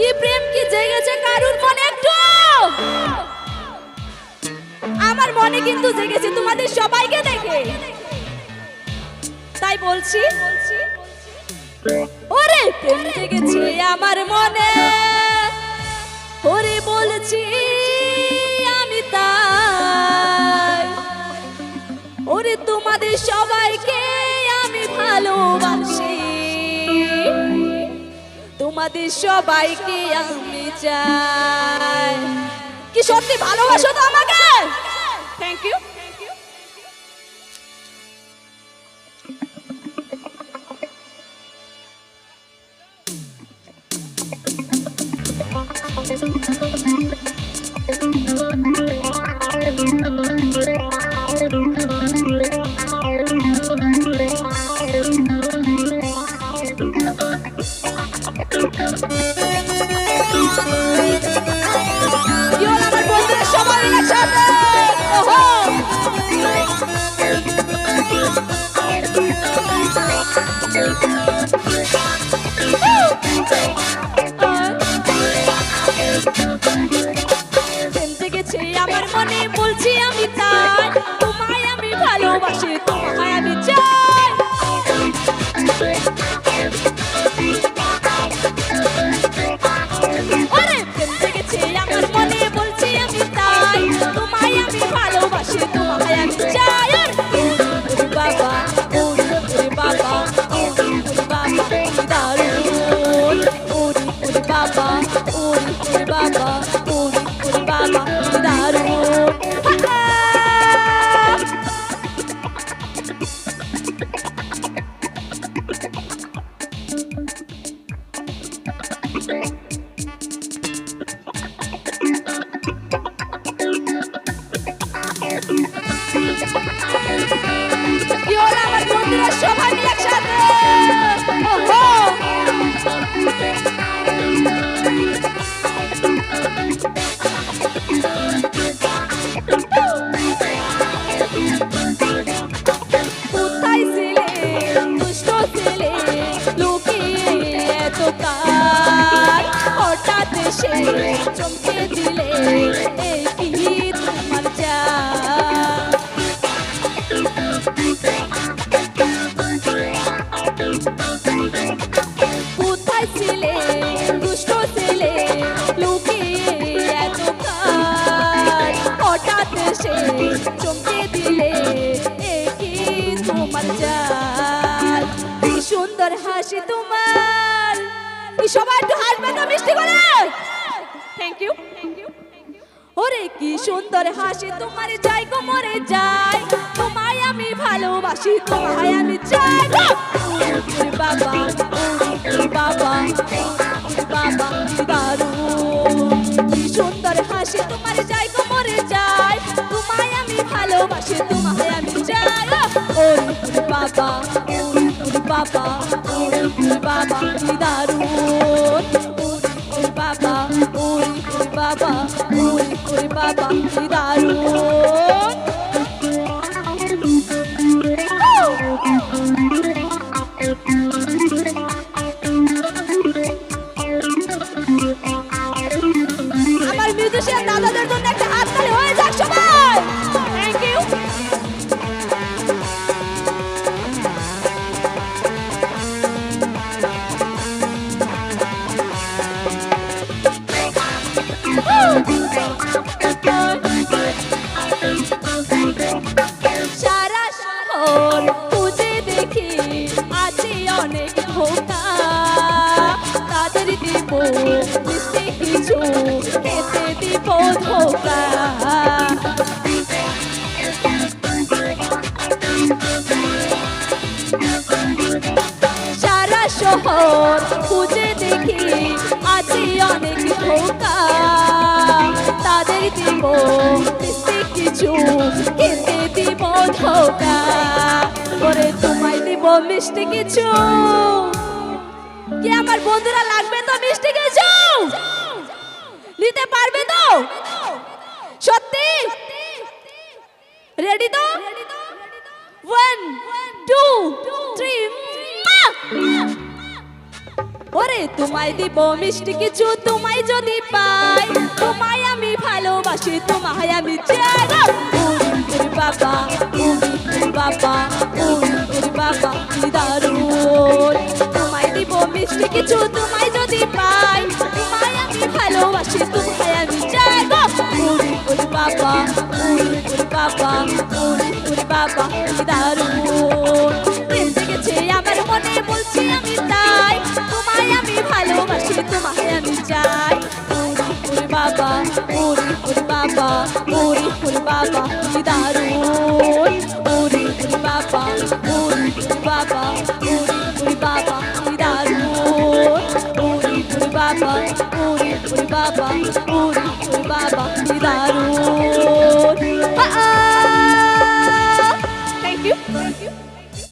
কি প্রেম কি জেগেছে কারুর মনে একটু? আমার মনে কিন্তু জেগেছে, তোমাদের সবাইকে দেখে। তাই বলছি, ওরে প্রেম জেগেছে আমার মনে। ওরে বলছি, আমি তাই। ওরে তোমাদের সবাইকে তোমাদের সবাইকে আমি চাই। কি সত্যি ভালোবাসো তো আমাকে? থ্যাংক ইউ কি বলছি আমি তাই হঠাৎ সে চমকে দিলে এই কি তোমার যা কোথায় ছিলে দুষ্ট ছিলে লুকিয়ে এত হঠাৎ সে চমকে দিলে এ কি তোমার কি সুন্দর হাসি তোমার। সবাই একটু হাসবে তো, মিষ্টি করে। থ্যাংক ইউ ওরে কি সুন্দর হাসি, তোমার যাই গো, মরে যাই। তোমায় আমি ভালোবাসি, তোমায় আমি চাই বাবা বাবা বাবা কি সুন্দর হাসি, তোমার যাই গো, মরে যাই। তোমায় আমি ভালোবাসি, তোমায় আমি চাই ওরে বাবা বাবা বাবা, কি ওরে বাবা কি সারা শহর খুঁজে দেখি, আছে অনেক ধোকা তাদের দিব কিছু খেতে দিব ধোকা। করে তোমায় দিব মিষ্টি কিছু। কি আমার বন্ধুরা লাগবে তো মিষ্টি কিছু? নিতে পারবে তো? সত্যি? রেডি তো? ওয়ান টু থ্রি ওরে, তোমায় দিব মিষ্টি কিছু, তোমায় যদি পাই, তোমায় আমি ভালোবাসি, তোমায় আমি বাবা বাবা বাবা দারুণ। তোমায় দিব মিষ্টি কিছু বাবা ওরে ওরে বাবা কি দারুণ প্রেম জেগেছে আমার মনে বলছি আমি তাই তোমায় আমি ভালোবাসি তোমায় আমি চাই ওরে ওরে বাবা ওরে ওরে বাবা ওরে ওরে বাবা কি দারুণ ওরে ওরে বাবা ওরে ওরে বাবা ওরে ওরে বাবা কি দারুণ ওরে ওরে বাবা ওরে ওরে বাবা ওরে ওরে বাবা কি দারুণ